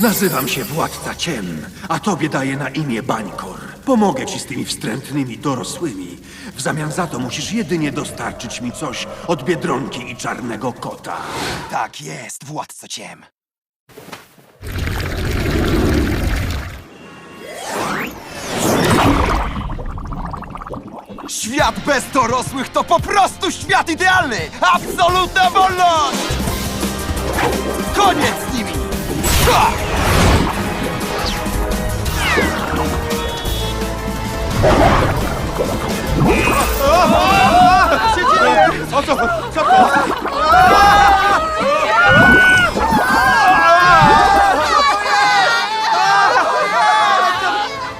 Nazywam się Władca Ciem, a tobie daję na imię Bańkor. Pomogę ci z tymi wstrętnymi dorosłymi. W zamian za to musisz jedynie dostarczyć mi coś od Biedronki i Czarnego Kota. Tak jest, władco ciem. Świat bez dorosłych to po prostu świat idealny! Absolutna wolność! Koniec z nimi! Ha!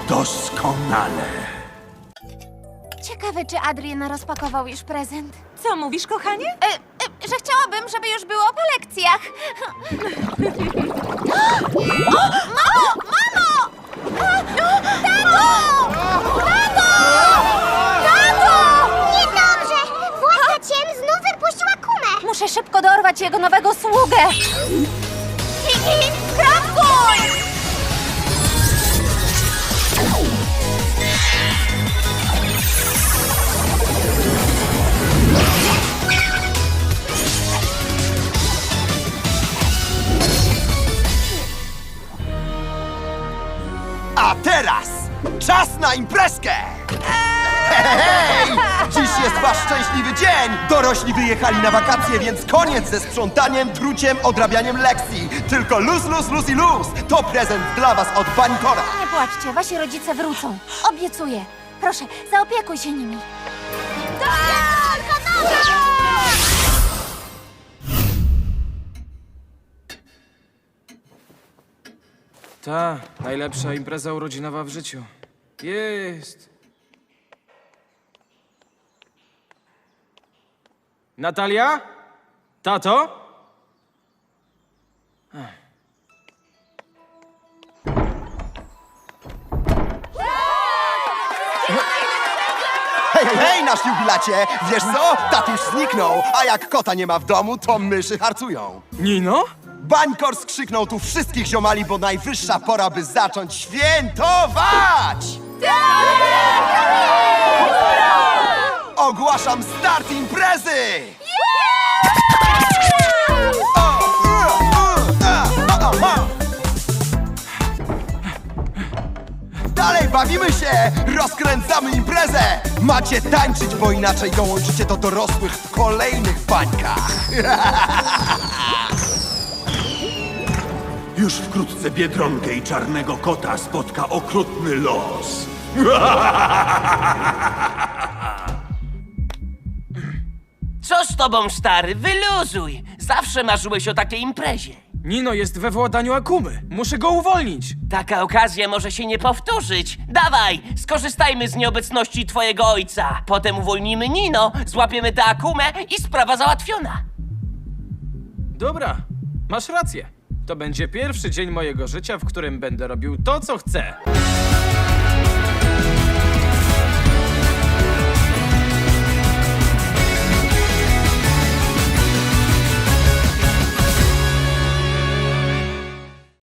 Doskonale. Ciekawe, czy Adrien rozpakował już prezent. Co mówisz, kochanie? E, e, że chciałabym, żeby już było po lekcjach. Mamo! Mamo! Tato! Tato! Niedobrze! Władca Ciem znów wypuściła kumę! Muszę szybko dorwać jego nowego sługę. Na imprezkę! Hej! Dziś jest wasz szczęśliwy dzień! Dorośli wyjechali na wakacje, więc koniec ze sprzątaniem, truciem, odrabianiem lekcji. Tylko luz, luz, luz i luz! To prezent dla was od Bańkora. Nie płaczcie, wasi rodzice wrócą. Obiecuję. Proszę, zaopiekuj się nimi. Ta, najlepsza impreza urodzinowa w życiu. Jest. Natalia? Tato? Hej, hej, nasz jubilacie! Wiesz co? Tatuś zniknął, a jak kota nie ma w domu, to myszy harcują. Nino? Bańkor skrzyknął tu wszystkich ziomali, bo najwyższa pora, by zacząć świętować! Start imprezy! Dalej bawimy się! Rozkręcamy imprezę! Macie tańczyć, bo inaczej dołączycie do dorosłych w kolejnych bańkach! Już wkrótce Biedronkę i Czarnego Kota spotka okrutny los. Co z tobą, stary? Wyluzuj! Zawsze marzyłeś o takiej imprezie. Nino jest we władaniu Akumy. Muszę go uwolnić. Taka okazja może się nie powtórzyć. Dawaj, skorzystajmy z nieobecności twojego ojca. Potem uwolnimy Nino, złapiemy tę akumę i sprawa załatwiona. Dobra, masz rację. To będzie pierwszy dzień mojego życia, w którym będę robił to, co chcę.